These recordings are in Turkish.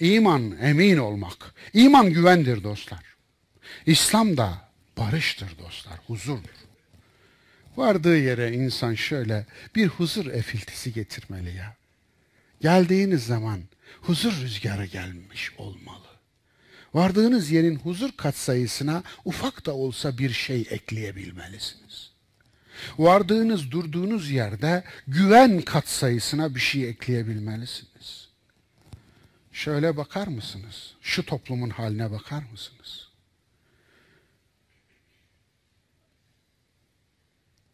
İman emin olmak. İman güvendir dostlar. İslam da barıştır dostlar, huzurdur. Vardığı yere insan şöyle bir huzur efiltisi getirmeli ya. Geldiğiniz zaman huzur rüzgarı gelmiş olmalı. Vardığınız yerin huzur katsayısına ufak da olsa bir şey ekleyebilmelisiniz. Vardığınız, durduğunuz yerde güven katsayısına bir şey ekleyebilmelisiniz. Şöyle bakar mısınız? Şu toplumun haline bakar mısınız?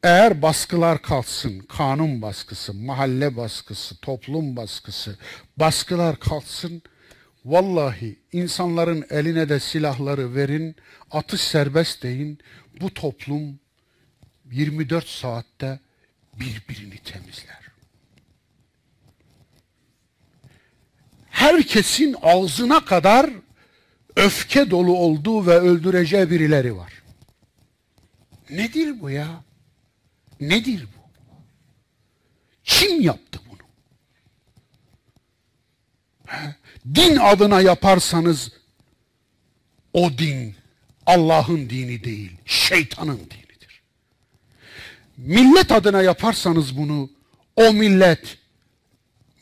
Eğer baskılar kalksın, kanun baskısı, mahalle baskısı, toplum baskısı, baskılar kalksın, vallahi insanların eline de silahları verin, atış serbest deyin, bu toplum 24 saatte birbirini temizler. Herkesin ağzına kadar öfke dolu olduğu ve öldüreceği birileri var. Nedir bu ya? Nedir bu? Kim yaptı bunu? Din adına yaparsanız o din Allah'ın dini değil, şeytanın dinidir. Millet adına yaparsanız bunu o millet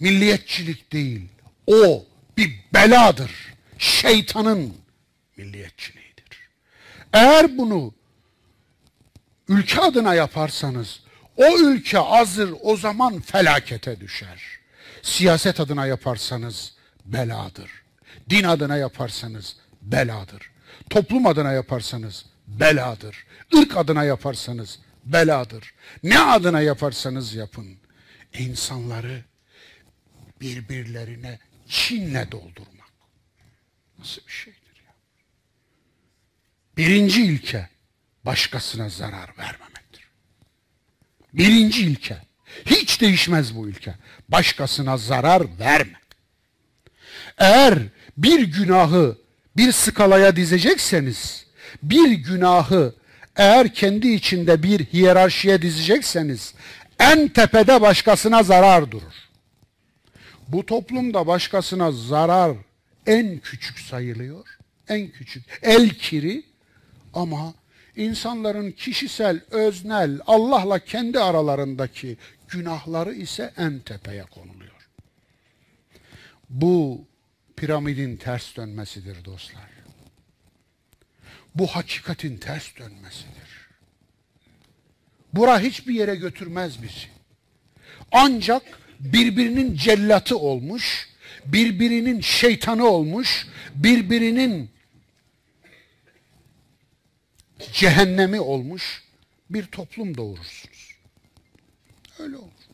milliyetçilik değil, o bir beladır. Şeytanın milliyetçiliğidir. Eğer bunu ülke adına yaparsanız o ülke hazır o zaman felakete düşer. Siyaset adına yaparsanız beladır. Din adına yaparsanız beladır. Toplum adına yaparsanız beladır. Irk adına yaparsanız beladır. Ne adına yaparsanız yapın. İnsanları birbirlerine Çinle doldurmak. Nasıl bir şeydir ya? Birinci ilke başkasına zarar vermemektir. Birinci ilke. Hiç değişmez bu ilke. Başkasına zarar verme. Eğer bir günahı bir skalaya dizecekseniz, bir günahı eğer kendi içinde bir hiyerarşiye dizecekseniz, en tepede başkasına zarar durur. Bu toplumda başkasına zarar en küçük sayılıyor. En küçük. El kiri ama insanların kişisel, öznel, Allah'la kendi aralarındaki günahları ise en tepeye konuluyor. Bu piramidin ters dönmesidir dostlar. Bu hakikatin ters dönmesidir. Bura hiçbir yere götürmez bizi. Ancak birbirinin cellatı olmuş, birbirinin şeytanı olmuş, birbirinin cehennemi olmuş bir toplum doğurursunuz. Öyle olur.